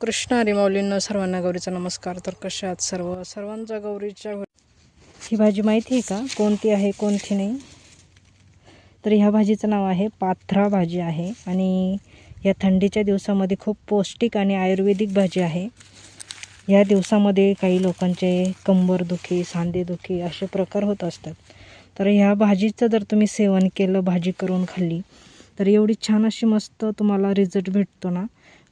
कृष्ण हरी माऊलींना सर्वांना गौरीचा नमस्कार. तर कशा आहात सर्व? सर्वांचा गौरीच्या ही भाजी माहिती आहे का? कोणती आहे कोणती नाही? तर ह्या भाजीचं नाव आहे पाथरा भाजी आहे आणि या थंडीच्या दिवसामध्ये खूप पौष्टिक आणि आयुर्वेदिक भाजी आहे. या दिवसामध्ये काही लोकांचे कंबरदुखी सांधेदुखी असे प्रकार होत असतात. तर ह्या भाजीचं जर तुम्ही सेवन केलं भाजी करून खाल्ली तर एवढी छान अशी मस्त तुम्हाला रिझल्ट भेटतो ना.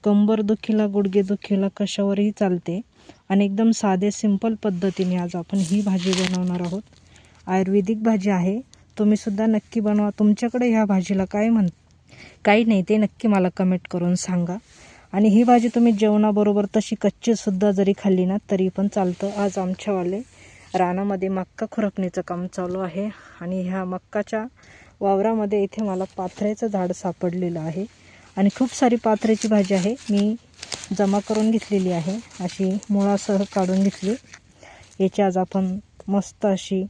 कंबर दुखीला गुडघेदुखीला कशावरही चालते. आणि एकदम साधे सिंपल पद्धतीने आज आपण ही भाजी बनवणार आहोत. आयुर्वेदिक भाजी आहे. तुम्हीसुद्धा नक्की बनवा. तुमच्याकडे ह्या भाजीला काय म्हण काही नाही ते नक्की मला कमेंट करून सांगा. आणि ही भाजी तुम्ही जेवणाबरोबर तशी कच्चीसुद्धा जरी खाल्ली ना तरी पण चालतं. आज आमच्यावाले रानामध्ये मक्का खुरपणीचं काम चालू आहे. आणि ह्या मक्काच्या वावरामध्ये इथे मला पाथऱ्याचं झाड सापडलेलं आहे. आणि खूप सारी पात्र्याची भाजी आहे. मी जमा करून घेतलेली आहे. अशी मुळासह काढून घेतली. याची आज आपण मस्त अशी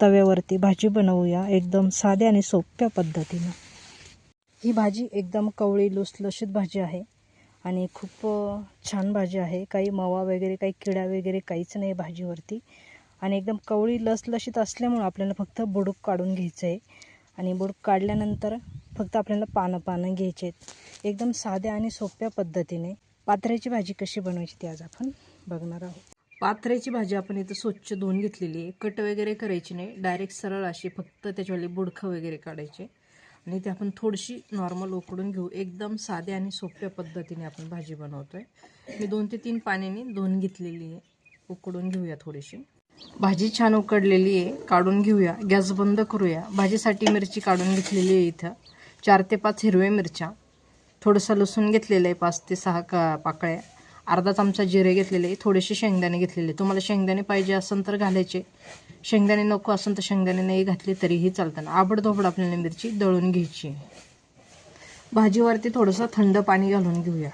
तव्यावरती भाजी बनवूया. एकदम साध्या आणि सोप्या पद्धतीनं. ही भाजी एकदम कवळी लुसलुशीत भाजी आहे. आणि खूप छान भाजी आहे. काही मवा वगैरे काही किडा वगैरे काहीच नाही भाजीवरती. आणि एकदम कवळी लसलशीत असल्यामुळं आपल्याला फक्त बुडूक काढून घ्यायचं आहे आणि बुडूक काढल्यानंतर फक्त आपल्याला पानं पानं घ्यायचे आहेत एकदम साध्या आणि सोप्या पद्धतीने. पात्र्याची भाजी कशी बनवायची ती आज आपण बघणार आहोत. पात्र्याची भाजी आपण इथं स्वच्छ धुवून घेतलेली आहे. कट वगैरे करायची नाही. डायरेक्ट सरळ अशी फक्त त्याच्यावाली बुडखं वगैरे काढायचे. आणि ते आपण थोडीशी नॉर्मल उकडून घेऊ. एकदम साध्या आणि सोप्या पद्धतीने आपण भाजी बनवतो आहे मी दोन ते तीन पाण्याने धुवून घेतलेली आहे. उकडून घेऊया थोडीशी. भाजी छान उकडलेली आहे. काढून घेऊया. गॅस बंद करूया. भाजीसाठी मिरची काढून घेतलेली आहे इथं. चार ते पाच हिरव्या मिरच्या थोडंसं लसूण घेतलेलं आहे पाच ते सहा का पाकळ्या अर्धा चमचा जिरे घेतलेले आहे थोडेसे शेंगदाणे घेतलेले. तुम्हाला शेंगदाणे पाहिजे असेल तर घालायचे. शेंगदाणे नको असेल तर शेंगदाणे नाही घातले तरीही चालतं आबडधोबड आपल्याला मिरची दळून घ्यायची. भाजीवरती थोडंसं थंड पाणी घालून घेऊया.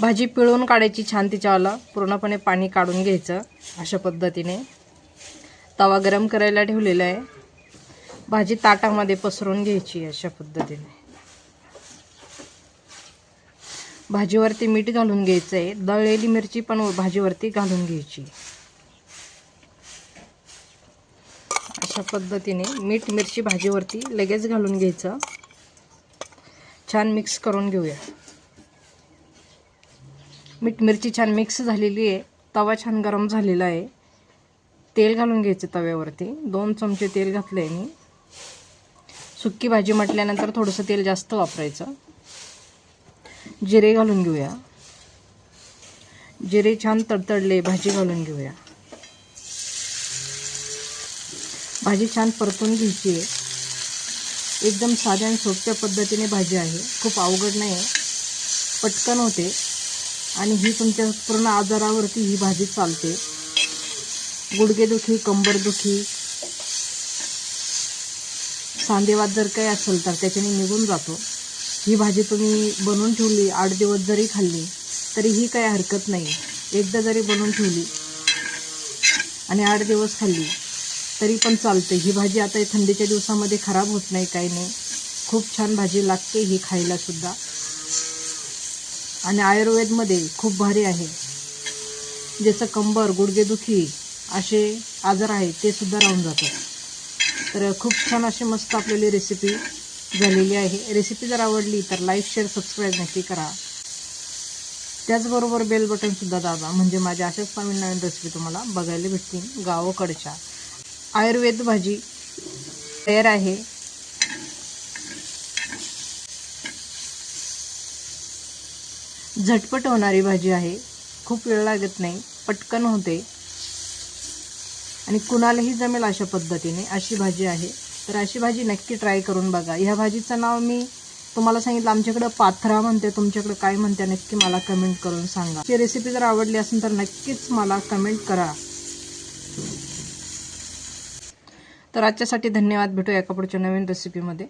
भाजी पिळून काढायची छान तिच्यावाला. पूर्णपणे पाणी काढून घ्यायचं अशा पद्धतीने. तवा गरम करायला ठेवलेला आहे. भाजी ताटामध्ये पसरून घ्यायची अशा पद्धतीने. भाजीवरती मीठ घालून घ्यायचं आहे दळलेली मिरची पण भाजीवरती घालून घ्यायची. अशा पद्धतीने मीठ मिरची भाजीवरती लगेच घालून घ्यायचं. छान मिक्स करून घेऊया. मीठ मिरची छान मिक्स झालेली आहे. तवा छान गरम झालेला आहे. तेल घालून घ्यायचं तव्यावरती. दोन चमचे तेल घातलं आहे मी. सुक्की भाजी म्हटल्यानंतर थोडंसं तेल जास्त वापरायचं. जिरे घालून घेऊया. जिरे छान तडतडले भाजी घालून घेऊया. भाजी छान परतून घ्यायची आहे. एकदम साध्या आणि सोप्या पद्धतीने भाजी आहे. खूप अवघड नाही आहे. पटकन होते. आणि ही तुमच्या पूर्ण आजारावरती ही भाजी चालते. गुडघेदुखी कंबरदुखी सांधेवात जर काही असेल तर त्याच्याने निघून जातो. ही भाजी तुम्ही बनवून ठेवली आठ दिवस जरी खाल्ली तरीही काही हरकत नाही एकदा जरी बनवून ठेवली आणि आठ दिवस खाल्ली तरी पण चालते. ही भाजी आता थंडीच्या दिवसामध्ये खराब होत नाही काही नाही. खूप छान भाजी लागते ही खायलासुद्धा आणि आयुर्वेदमध्ये खूप भारी आहे. जसं कंबर गुडघेदुखी असे आजार आहेत ते सुद्धा राहून जातात. तर खूप छान अशी मस्त आपल्याली रेसिपी झालेली आहे. रेसिपी जर आवडली तर लाईक शेअर सबस्क्राईब नक्की करा. त्याचबरोबर बेल बटनसुद्धा दाबा. म्हणजे माझ्या अशाच नवीन नवीन रेसिपी तुम्हाला बघायला भेटतील गावाकडच्या. आयुर्वेद भाजी तयार आहे. झटपट होणारी भाजी आहे. खूप वेळ लागत नाही. पटकन होते. आणि कुणालाही जमेल अशा पद्धतीने अशी भाजी आहे. तर अशी भाजी नक्की ट्राय करून बघा. ह्या भाजीचं नाव मी तुम्हाला सांगितलं आमच्याकडं पाथरा म्हणते तुमच्याकडं काय म्हणते नक्की मला कमेंट करून सांगा. ही रेसिपी जर आवडली असेल तर नक्कीच मला कमेंट करा. तर आजच्यासाठी धन्यवाद. भेटूया एका पुढच्या नवीन रेसिपीमध्ये